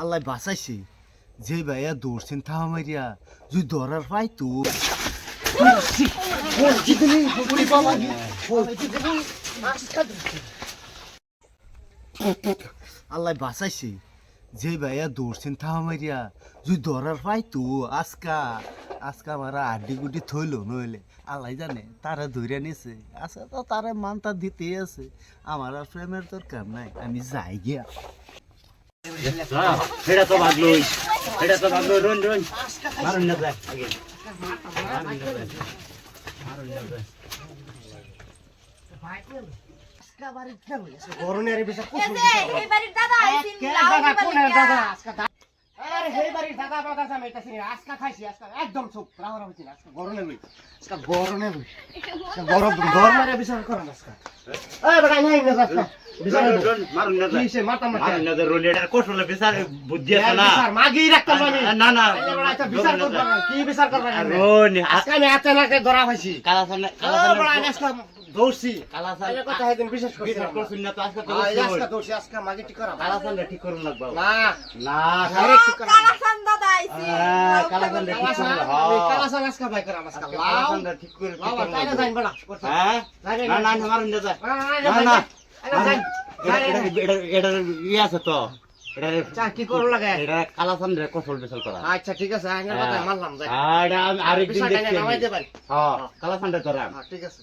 আল্লাহ বাঁচাইছে। যে ভাইয়া দৌড়ছেন থামা মারিয়া যদি ধরার পাই তো। আল্লাহ বাঁচাইছে। যে ভাইয়া দৌড়ছেন থামা মারিয়া যদি ধরার পাই তো। আজকা আজকা মারা আড্ডি গুড্ডি থইল নইলে। আল্লাহ জানে, তারা ধরে নিছে। আচ্ছা তো তারা মানটা দিতেই আছে। আমার আর প্রেমের দরকার নাই, আমি যাই গিয়া। সেটা তো ভাগলোই সেটা তো ভাগলোই রন রন মারুন না যায় আগে মারুন না যায় মারুন না যায় গরনের বিষয় এই যে, এই বাড়ির দাদা আইছেন, দাদা দিবার দাদা আজকে আরে সেই বাড়ির দাদা বাদা জামাইতাছি না আজকে খাইছি আজকে একদম চুপ গরম গরমের বিষয় করন ধরা আজকে দৌড়ছি মাগি ঠিক করা। হ্যাঁ, হ্যাঁ এটা ইয়ে আছে তো। আচ্ছা ঠিক আছে আইনের কথা যাই। আরেকদিন হ্যাঁ তোরা হ্যাঁ ঠিক আছে।